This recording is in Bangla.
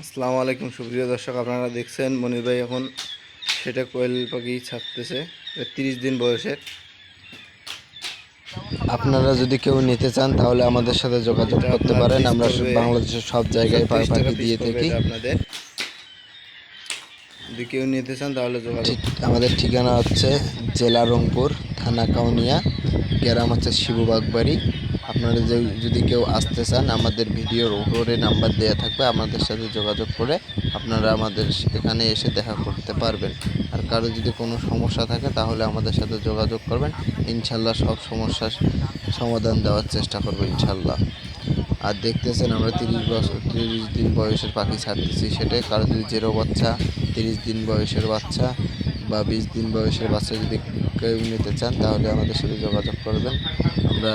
আসসালামু আলাইকুম সুপ্রিয় দর্শক আপনারা দেখছেন মনির ভাই এখন সেটা কোয়েল পাখি ছাড়তেছে তিরিশ দিন বয়সের। আপনারা যদি কেউ নিতে চান তাহলে আমাদের সাথে যোগাযোগ করতে পারেন। আমরা বাংলাদেশের সব জায়গায় পাখি দিয়ে থাকি। আপনাদের। যদি কেউ নিতে চান তাহলে যোগাযোগ আমাদের ঠিকানা হচ্ছে জেলা রংপুর থানা কাউনিয়া গ্রাম হচ্ছে শিববাগবাড়ি আপনারা যে যদি কেউ আসতে চান, আমাদের ভিডিওর উপরে নাম্বার দেওয়া থাকবে, আমাদের সাথে যোগাযোগ করে আপনারা আমাদের এখানে এসে দেখা করতে পারবেন। আর কারও যদি কোনো সমস্যা থাকে, তাহলে আমাদের সাথে যোগাযোগ করবেন। ইনশাল্লাহ সব সমস্যার সমাধান দেওয়ার চেষ্টা করব, ইনশাল্লাহ। আর দেখতেছেন আমরা তিরিশ বছর তিরিশ দিন বয়সের পাখি ছাড়তেছি সেটাই। কারও যদি জেরো বাচ্চা, তিরিশ দিন বয়সের বাচ্চা বা বিশ দিন বয়সের বাচ্চা যদি কেউ নিতে চান, তাহলে আমাদের সাথে যোগাযোগ করবেন। আমরা